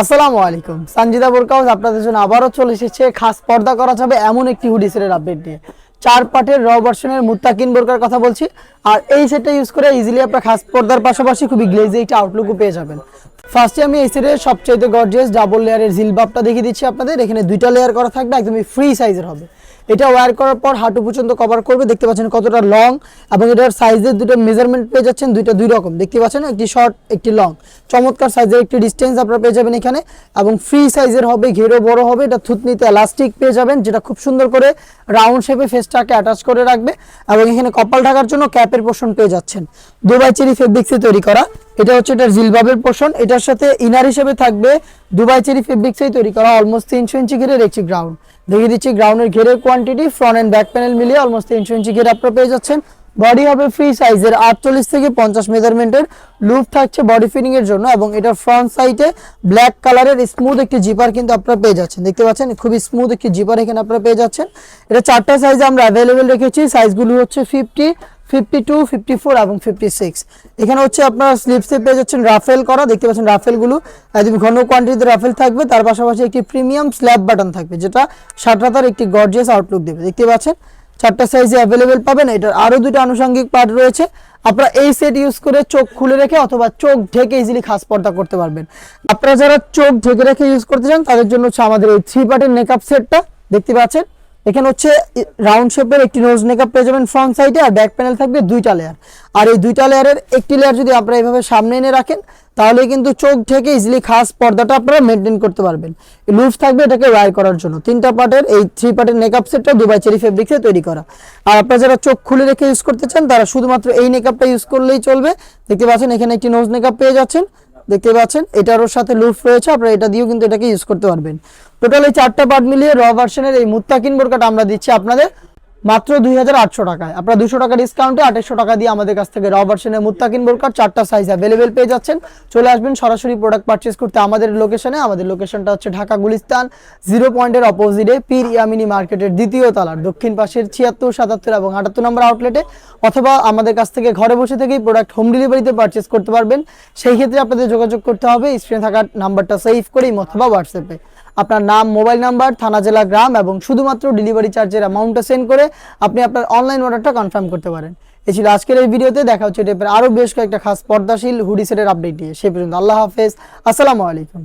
আসসালামু আলাইকুম। সঞ্জিদা বোরকাউস আপনাদের জন্য আবারও চলে এসেছে। খাস পর্দা করা যাবে এমন একটি হুডি সেটের আপডেট নিয়ে। চার পাটের র ভার্সনের মুত্তাকিন বোরকার কথা বলছি। আর এই সেটটা ইউজ করে ইজিলি আপনার খাস পর্দার পাশাপাশি খুবই গ্লেজি একটা আউটলুকও পেয়ে যাবেন। ফার্স্টে আমি এই সেটের সবচাইতে গর্জিয়াস ডাবল লেয়ারের জিলবাবটা দেখিয়ে দিচ্ছি আপনাদের। এখানে দুইটা লেয়ার করা থাকবে, একদমই ফ্রি সাইজের হবে। এটা ওয়্যার করার পর হাঁটু পর্যন্ত কভার করবে। দেখতে পাচ্ছেন কতটা লং এবং এটার সাইজের দুটো মেজারমেন্ট পেয়ে যাচ্ছেন, দুইটা দুই রকম। দেখতে পাচ্ছেন একটি শর্ট একটি লং চমৎকার সাইজের একটি ডিস্টেন্স আপনারা পেয়ে যাবেন এখানে এবং ফ্রি সাইজের হবে ঘেরও বড় হবে, এটা থুতনিতে এলাস্টিক পেয়ে যাবেন, যেটা খুব সুন্দর করে রাউন্ড শেপে ফেসটাকে অ্যাটাচ করে রাখবে এবং এখানে কপাল ঢাকার জন্য ক্যাপের পোষণ পেয়ে যাচ্ছেন। দুবাই চেরি ফেব্রিক্সে তৈরি করা। এটা হচ্ছে এটার জিলবাবের পোষণ এটার সাথে ইনার হিসেবে থাকবে দুবাই চেরি ফেব্রিক্সেই তৈরি করা অলমোস্ট তিনশো ইঞ্চি ঘেরের একটি গ্রাউন্ড দেখিয়ে দিচ্ছি গ্রাউন্ডের ঘেরের quantity front and back panel মিলিয়ে অলমোস্ট তিনশো ইঞ্চি ঘের আপনারা পেয়ে যাচ্ছেন। বডি হবে ফ্রি সাইজের আটচল্লিশ থেকে পঞ্চাশ মেজারমেন্টের লুপ থাকছে বডি ফিটিং এর জন্য এবং এটার ফ্রন্ট সাইডে ব্ল্যাক কালারের স্মুথ একটি জিপার কিন্তু আপনারা পেয়ে যাচ্ছেন। দেখতে পাচ্ছেন, খুবই স্মুথ একটি জিপার এখানে আপনারা পেয়ে যাচ্ছেন। এটা চারটা সাইজ আমরা অ্যাভেলেবেল রেখেছি। সাইজগুলো হচ্ছে fifty fifty two fifty four এবং ফিফটি সিক্স এখানে হচ্ছে আপনার স্লিপসে পেয়ে যাচ্ছেন রাফেল করা। দেখতে পাচ্ছেন রাফেলগুলো একদম ঘন কোয়ান্টিটিতে রাফেল থাকবে, তার পাশাপাশি একটি প্রিমিয়াম স্ল্যাব বাটন থাকবে, যেটা সাতরাতার একটি গর্জিয়াস আউটলুক দেবে। দেখতে পাচ্ছেন, চারটা সাইজে অ্যাভেলেবেল পাবেন। এটার আরও দুটো আনুষঙ্গিক পার্ট রয়েছে। আপনারা এই সেট ইউজ করে চোখ খুলে রেখে অথবা চোখ ঢেকে ইজিলি খাস পর্দা করতে পারবেন। আপনারা যারা চোখ ঢেকে রেখে ইউজ করতে চান, তাদের জন্য হচ্ছে আমাদের এই থ্রি পার্টের মেকআপ সেটটা দেখতে পাচ্ছেন এখানে হচ্ছে রাউন্ড শেপের একটি নোজ মেকআপ পেয়ে যাবেন ফ্রন্ট সাইডে আর ব্যাক প্যানেল থাকবে দুইটা লেয়ার আর এই দুইটা লেয়ারের একটি লেয়ার যদি আপনারা এইভাবে সামনে এনে রাখেন, তাহলে কিন্তু চোখ থেকে ইজিলি খাস পর্দাটা আপনারা মেনটেন করতে পারবেন। লুজ থাকবে এটাকে ওয়ার করার জন্য। তিনটা পার্টের এই থ্রি পার্টের মেকআপ সেটটা দুবাই চেরি ফেব্রিক্সে তৈরি করা। আর আপনারা যারা চোখ খুলে রেখে ইউজ করতে চান, তারা শুধুমাত্র এই মেকআপটা ইউজ করলেই চলবে। দেখতে পাচ্ছেন, এখানে একটি নোজ মেকআপ পেয়ে যাচ্ছেন। দেখতে পাচ্ছেন, এটারও সাথে লুফ রয়েছে, আপনারা এটা দিয়েও কিন্তু এটাকে ইউজ করতে পারবেন। টোটাল এই চারটা পার্ট মিলিয়ে র ভার্সনের এই মুত্তাকিন বোরকাটা আমরা দিচ্ছি আপনাদের। মাত্র দুই হাজার আটশো টাকায়। আপনারা দুশো টাকা ডিসকাউন্টে আঠাশশো টাকা দিয়ে আমাদের কাছ থেকে র ভার্সনের মুত্তাকিন বোরকার চারটা সাইজ অ্যাভেলেবেল পেয়ে যাচ্ছেন। চলে আসবেন সরাসরি প্রোডাক্ট পারচেস করতে আমাদের লোকেশনে আমাদের লোকেশনটা হচ্ছে ঢাকা গুলিস্তান জিরো পয়েন্টের অপোজিটে পীর ইয়ামিনী মার্কেটের দ্বিতীয় তলার, দক্ষিণ পাশের ছিয়াত্তর, সাতাত্তর এবং আটাত্তর নম্বর আউটলেটে অথবা আমাদের কাছ থেকে ঘরে বসে থেকেই প্রোডাক্ট হোম ডেলিভারিতে পারচেস করতে পারবেন। সেই ক্ষেত্রে আপনাদের যোগাযোগ করতে হবে। স্ক্রিনে থাকা নাম্বারটা সেভ করেই অথবা হোয়াটসঅ্যাপে আপনার নাম মোবাইল নাম্বার থানা, জেলা, গ্রাম এবং শুধুমাত্র ডেলিভারি চার্জের অ্যামাউন্টটা সেন্ড করে আপনি আপনার অনলাইন অর্ডারটা কনফার্ম করতে পারেন। এ ছিল আজকের এই ভিডিওতে, দেখা হচ্ছে টাইপের আরও বেশ কয়েকটা খাস পর্দাশীল হুডি সেটের আপডেট দিয়ে সে পর্যন্ত আল্লাহ হাফেজ। আসসালামু আলাইকুম।